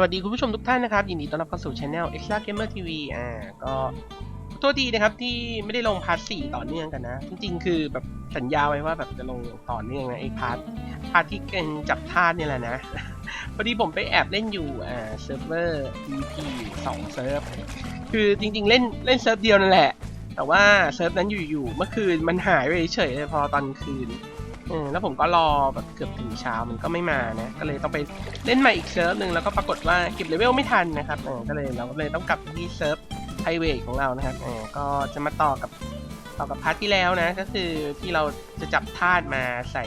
วัสดีคุณผู้ชมทุกท่านนะครับ ยินดีต้อนรับเข้าสู่ช anel Extra Gamer TV อ่าก็ตัวดีนะครับที่ไม่ได้ลงพาร์ทสี่ต่อเนื่องกันนะ จริงๆ คือแบบสัญญาไว้ว่าแบบจะลงต่อเนื่องนะไอ้พาร์ทพาร์ทที่เป็นจับทาสเนี่ยแหละนะ พอดีผมไปแอบเล่นอยู่อ่าเซิร์ฟเวอร์ pp สองเซิร์ฟคือจริง ๆ เล่นเล่นเซิร์ฟเดียวนั่นแหละ แต่ว่าเซิร์ฟนั้นอยู่ๆเมื่อคืนมันหายไปเฉยๆเลยพอตอนคืน เออแล้วผมก็รอแบบเกือบถึงเช้ามันก็ไม่มานะ ก็เลยต้องไปเล่นใหม่อีกเซิร์ฟหนึ่งแล้วก็ปรากฏว่าเก็บเลเวลไม่ทันนะครับเออก็เลยเราก็เลยต้องกลับไปที่เซิร์ฟไฮเวย์ของเรานะครับเออก็จะมาต่อกับต่อกับพาร์ทที่แล้วนะ ก็คือที่เราจะจับธาตุมาใส่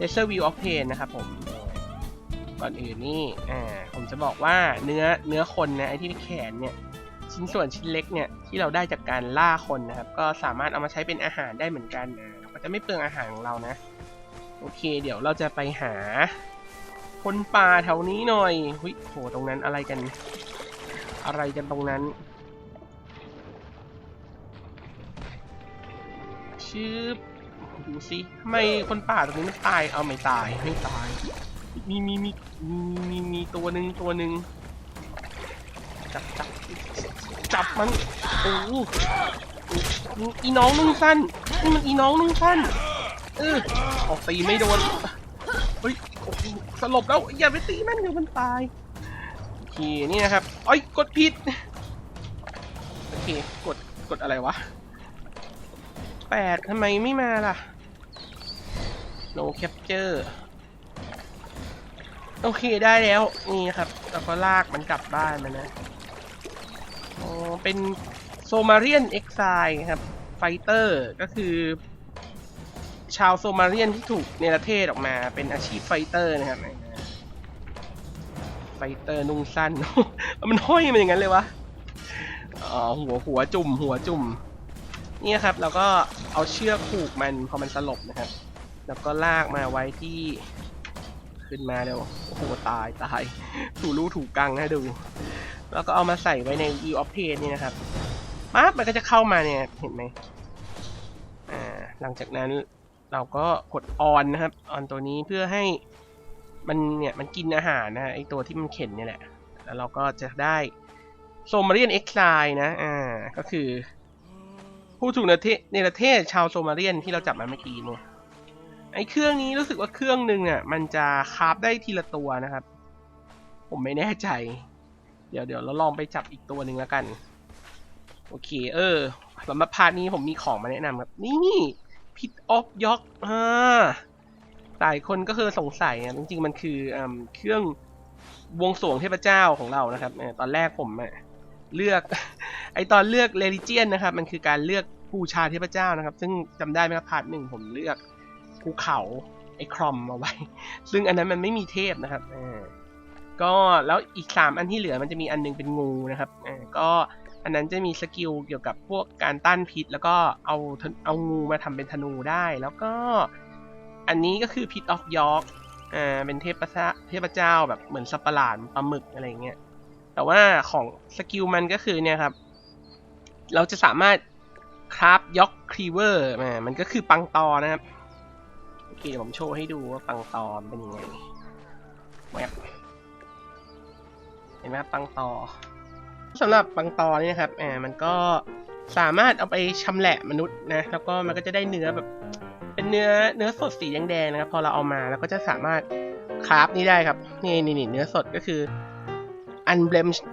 Laser View of Pain นะครับผมก่อนอื่นนี่อ่าผมจะบอกว่าเนื้อเนื้อคนนะไอที่แขนเนี่ยชิ้นส่วนชิ้นเล็กเนี่ยที่เราได้จากการล่าคนนะครับ ก็สามารถเอามาใช้เป็นอาหารได้เหมือนกันนะก็จะไม่เปลืองอาหารของเรานะ โอเค เดี๋ยวเราจะไปหา คนป่าแถวนี้หน่อยหุยโหตรงนั้นอะไรกัน อะไรกันตรงนั้น ชื่อดูสิทำไมคนป่าตรงนี้ไมันตาย เอาไม่ตาย ไม่ตาย มีมีมีมีมีมีตัวหนึ่งตัวหนึ่งจับจับจับมัน โอ้อีน้องนุ่งสั้นนี่มันอีน้องนุ่งสั้น เออออกตีไม่โดน เฮ้ยโอ้โหสลบแล้ว อย่าไปตีมันเดี๋ยวมันตายโอเคนี่นะครับอ้อยกดผิด โอเค กด กดอะไรวะแปดทำไมไม่มาล่ะ no capture โอเคได้แล้ว นี่ครับแล้วก็ลากมันกลับบ้านมานนะอ๋อเป็นโซมาเรียนเอ็กไซครับไฟเตอร์ก็คือ ชาวโซมาเลียนที่ถูกเนรเทศออกมา เป็นอาชีพไฟเตอร์นะครับไฟเตอร์นุ่งสั้น มันห้อยมันอย่างนั้นเลยวะอ๋อหัวหัวจุ่ม หัวจุ่ม เนี่ยครับ เราก็เอาเชือกผูกมันพอมันสลบนะครับ แล้วก็ลากมาไว้ที่ขึ้นมาเร็วโอ้โหตายตายถูรูถูกกังให้ดู แล้วก็เอามาใส่ไว้ใน e of p a นี่นะครับปั๊บมันก็จะเข้ามาเนี่ย เห็นไหมอ่าหลังจากนั้น เราก็กดออนนะครับออนตัวนี้เพื่อให้มันเนี่ยมันกินอาหารนะฮะไอตัวที่มันเข็นเนี่ยแหละ แล้วเราก็จะได้โซมาเรียนเอ็กไซนะอ่าก็คือ ผู้ถูกเนรเทศเนรเทศชาวโซมาเรียนที่เราจับมาเมื่อกี้เนี่ยไอเครื่องนี้รู้สึกว่าเครื่องหนึ่งอะมันจะคาฟได้ทีละตัวนะครับ ผมไม่แน่ใจ เดี๋ยวเดี๋ยวเราลองไปจับอีกตัวหนึ่งแล้วกัน โอเค เออสำหรับพาร์ทนี้ผมมีของมาแนะนำครับนี่ พิทออฟยอกอ่าหลายคนก็คือสงสัยอะจริงๆมันคืออเครื่องวงสวงเทพเจ้าของเรานะครับตอนแรกผมอะเลือก ไอตอนเลือกเ e ลิเจียนนะครับ มันคือการเลือกบูชาเทพเจ้านะครับ ซึ่งจำได้ไหมครับพาร์ทหนึ่งผมเลือกภูเขาไอครอมมาไว้ ซึ่งอันนั้นมันไม่มีเทพนะครับอก็แล้วอีกสามอันที่เหลือมันจะมีอันนึงเป็นงูนะครับอก็ อันนั้นจะมีสกิลเกี่ยวกับพวกการต้านพิษ แล้วก็เอาเอางูมาทำเป็นธนูได้ แล้วก็อันนี้ก็คือพิษออฟยอร์กอ่าเป็นเทพเจ้าเทพเจ้าแบบเหมือนสัตว์ประหลาดปลาหมึกอะไรเงี้ยแต่ว่าของสกิลมันก็คือเนี่ยครับ เราจะสามารถคราฟยอกครีเวอร์มามันก็คือปังตอนะครับโอเคเดี๋ยวผมโชว์ให้ดูว่าปังตอมเป็นยังไงแวบเห็นไหมครับปังตอ สำหรับปังตอเนี่ยครับแหมมันก็สามารถเอาไปชำแหละมนุษย์นะ แล้วก็มันก็จะได้เนื้อแบบเป็นเนื้อเนื้อสดสีแดงๆนะครับ พอเราเอามาแล้วก็จะสามารถคราฟนี่ได้ครับนี่นี่นี่เนื้อสดก็คือ unblemished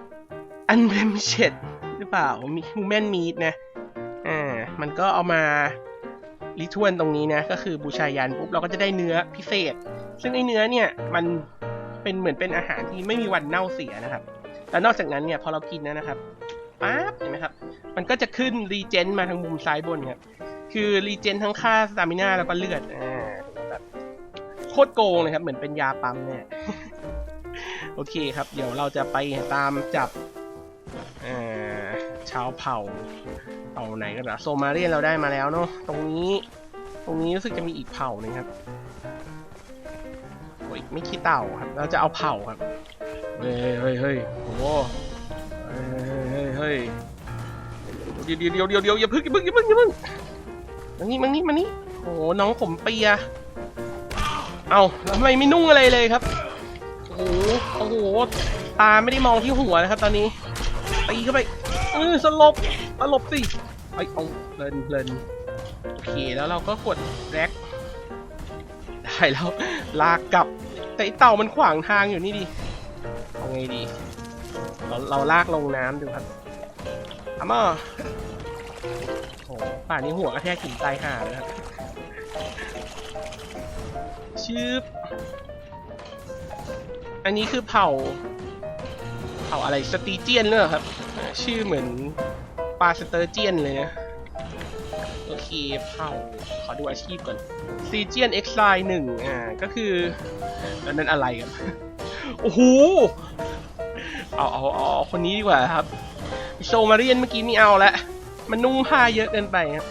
unblemished หรือเปล่ามี human meat นะอ่ามันก็เอามารีทวนตรงนี้นะ ก็คือบูชายันปุ๊บเราก็จะได้เนื้อพิเศษ ซึ่งไอเนื้อเนี่ยมันเป็นเหมือนเป็นอาหารที่ไม่มีวันเน่าเสียนะครับ แล้วนอกจากนั้นเนี่ยพอเรากินนะนะครับปั๊บเห็นไหมครับ มันก็จะขึ้นรีเจนมาทางมุมซ้ายบนครับคือรีเจนทั้งค่าสตามิน่าแล้วก็เลือดอ่าแบบโคตรโกงเลยครับ เหมือนเป็นยาปั๊มเนี่ยโอเคครับ เดี๋ยวเราจะไปตามจับชาวเผ่าเผ่าไหนกันนะโซมาเรียนเราได้มาแล้วเนาะตรงนี้ ตรงนี้รู้สึกจะมีอีกเผ่าหนึ่งครับโอ้ยไม่ขี้เต่าครับ เราจะเอาเผ่าครับ ฮ้ยเฮ้ยเฮ้ยโอ้โหเฮ้ยเฮ้ยเฮ้ยเดี๋ยวเดี๋ยวเดี๋ยวเดี๋ยวอย่าพึ่งอย่าพึ่งอย่าพึ่งอย่าพึ่งมานี่มานี่มานี่โอ้โหน้องผมเปียเอาทำไมไม่นุ่งอะไรเลยครับโอ้โหโอ้โหตาไม่ได้มองที่หัวนะครับ ตอนนี้ตีเข้าไปเออสลบสลบสิไอเอาเลินเลินโอเคแล้วเราก็กดแร็กได้แล้วลากกลับแต่เต่ามันขวางทางอยู่นี่ดิ ไงดี เราเราลากลงน้ำดูครับอามาโอ้ป่านนี้หัวกระแทกหินตายห่าเลยครับชืบอันนี้คือเผ่า เผ่าอะไรสตีเจียนเลยเหรอครับ ชื่อเหมือนปลาสเตอร์เจียนเลยนะ โอเคเผ่า ขอดูอาชีพก่อนซีเจียนเอ็กซ์ไลน์หนึ่งอ่า ก็คือนั่นอะไรครับ โอ้โห เอาเอาเอาคนนี้ดีกว่าครับ โซมาเรียนเมื่อกี้ไม่เอาละ มันนุ่งผ้าเยอะเกินไปครับ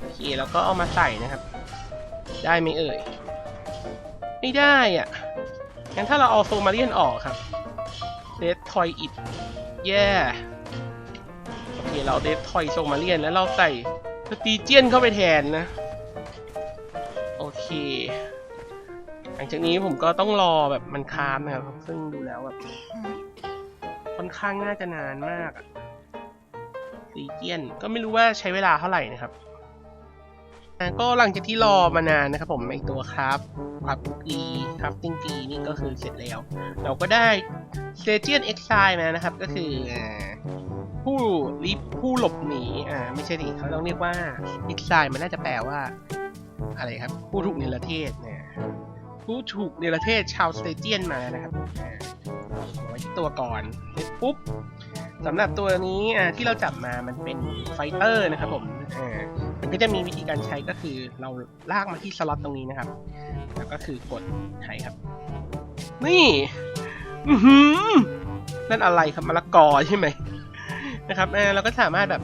โอเคแล้วก็เอามาใส่นะครับ ได้ไหมเอ่ย ไม่ได้อะ งั้นถ้าเราเอาโซมาเรียนออกครับเดททอยอิดแย่โอเคเราเดททอยโซมาเรียนแล้วเราใส่สตีเจียนเข้าไปแทนนะ ลังจากนี้ผมก็ต้องรอแบบมันคามนะครับ ซึ่งดูแล้วแบบค่อนข้างน่าจะนานมากอะตีเจียนก็ไม่รู้ว่าใช้เวลาเท่าไหร่นะครับอะก็หลังจากที่รอมานานนะครับผมไอตัวครับครับอีครับติงกีนี่ก็คือเสร็จแล้ว เราก็ได้เซเจียนเอ็กซมานะครับ ก็คืออ่าผู้ลิฟผู้หลบหนีอ่าไม่ใช่ดิเขาต้องเรียกว่าเอ็กซมันน่าจะแปลว่า อะไรครับ ผู้ถูกเนรเทศเนี่ย ผู้ถูกเนรเทศชาวสเตเจียนมานะครับอ่าเอาไว้ที่ตัวก่อนเสร็จปุ๊บสำหรับตัวนี้ที่เราจับมามันเป็นไฟเตอร์นะครับผมมันก็จะมีวิธีการใช้ก็คือเราลากมาที่สล็อตตรงนี้นะครับ แล้วก็คือกดใช้ครับ นี่นั่นอะไรครับมะละกอใช่ไหมนะครับเราก็สามารถแบบ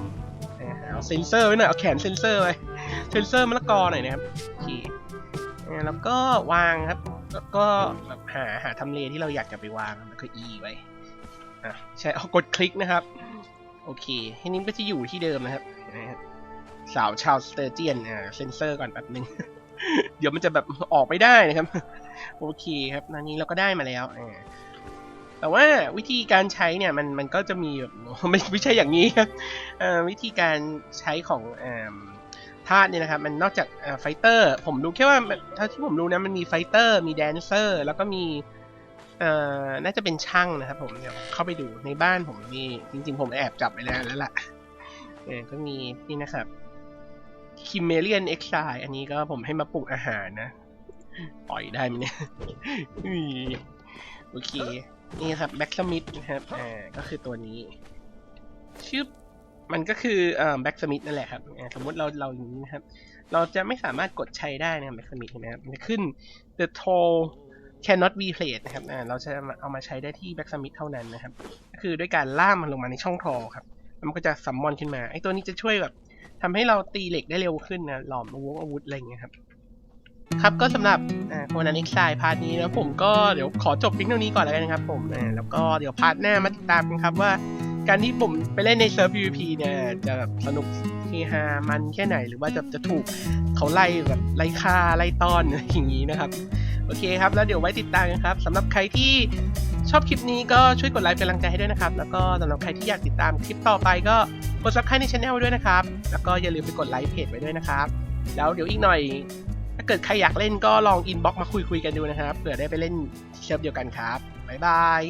เอ่อเอาเซนเซอร์ไว้หน่อยเอาแขนเซนเซอร์ไว้เซนเซอร์มะละกอหน่อยนะครับโอเค เออแล้วก็วางครับ แล้วก็แบบหาหาทำเลที่เราอยากจะไปวางแล้วก็ E ไว้อะใช่เอากดคลิกนะครับ โอเคทีนี้ก็จะอยู่ที่เดิมนะครับสาวชาวสเตอร์เจียนอ่าเซนเซอร์ก่อนแป๊บนึง เดี๋ยวมันจะแบบออกไม่ได้นะครับ โอเคครับตอนนี้เราก็ได้มาแล้วอ่าแต่ว่าวิธีการใช้เนี่ยมันมันก็จะมีแบบไม่ไม่ใช่อย่างนี้ครับอ่อวิธีการใช้ของอ่า ธาตุเนี่ยนะครับมันนอกจากไฟเตอร์ผมรู้แค่ว่าเท่าที่ผมรู้นะมันมีไฟเตอร์มีแดนเซอร์ แล้วก็มีเอ่อน่าจะเป็นช่างนะครับผมเดี๋ยวเข้าไปดูในบ้านผมมีจริง ๆ ผมแอบจับไปแล้วแล้วล่ะเออก็มีนี่นะครับคิมเมเลียนเอ็กซายอันนี้ก็ผมให้มาปรุงอาหารนะปล่อยได้ไหมเนี่ยโอเค นี่ครับแบ็กสมิธนะครับอ่าก็คือตัวนี้ชื่อ มันก็คือเอ่อแบ็กสมิธนั่นแหละครับสมมติเราเราอย่างนี้นะครับ เราจะไม่สามารถกดใช้ได้นะแบ็กสมิธนะครับมันจะขึ้น the toll cannot be played นะครับเราจะเอามาใช้ได้ที่แบ็กสมิธเท่านั้นนะครับ ก็คือด้วยการล่ามมันลงมาในช่องทอครับมันก็จะซัมมอนขึ้นมาไอ้ตัวนี้จะช่วยแบบทำให้เราตีเหล็กได้เร็วขึ้นนะหลอมอาวุธอาวุธอะไรอย่างเงี้ยครับครับก็สำหรับโคนันเอ็กซายพาร์ทนี้นะผมก็เดี๋ยวขอจบเพียงเท่านี้ก่อนแล้วกันนะครับผมแล้วก็เดี๋ยวพาร์ทหน้ามาติดตามกันครับว่า การที่ผมไปเล่นในเซิร์ฟ PVP เนี่ยจะแบบสนุกเฮฮามันแค่ไหนหรือว่าจะจะถูกเขาไล่แบบไล่ฆ่าไล่ต้อนอะไรอย่างนี้นะครับ โอเคครับ แล้วเดี๋ยวไว้ติดตามกันครับสำหรับใครที่ชอบคลิปนี้ก็ช่วยกดไลค์เป็นกำลังใจให้ด้วยนะครับ แล้วก็สำหรับใครที่อยากติดตามคลิปต่อไปก็กด subscribe ในช่องไว้ด้วยนะครับ แล้วก็อย่าลืมไปกดไลค์เพจไว้ด้วยนะครับ แล้วเดี๋ยวอีกหน่อย ถ้าเกิดใครอยากเล่นก็ลองอินบ็อกมาคุยคุยๆกันดูนะครับเผื่อได้ไปเล่นเซิร์ฟเดียวกันครับบ๊ายบาย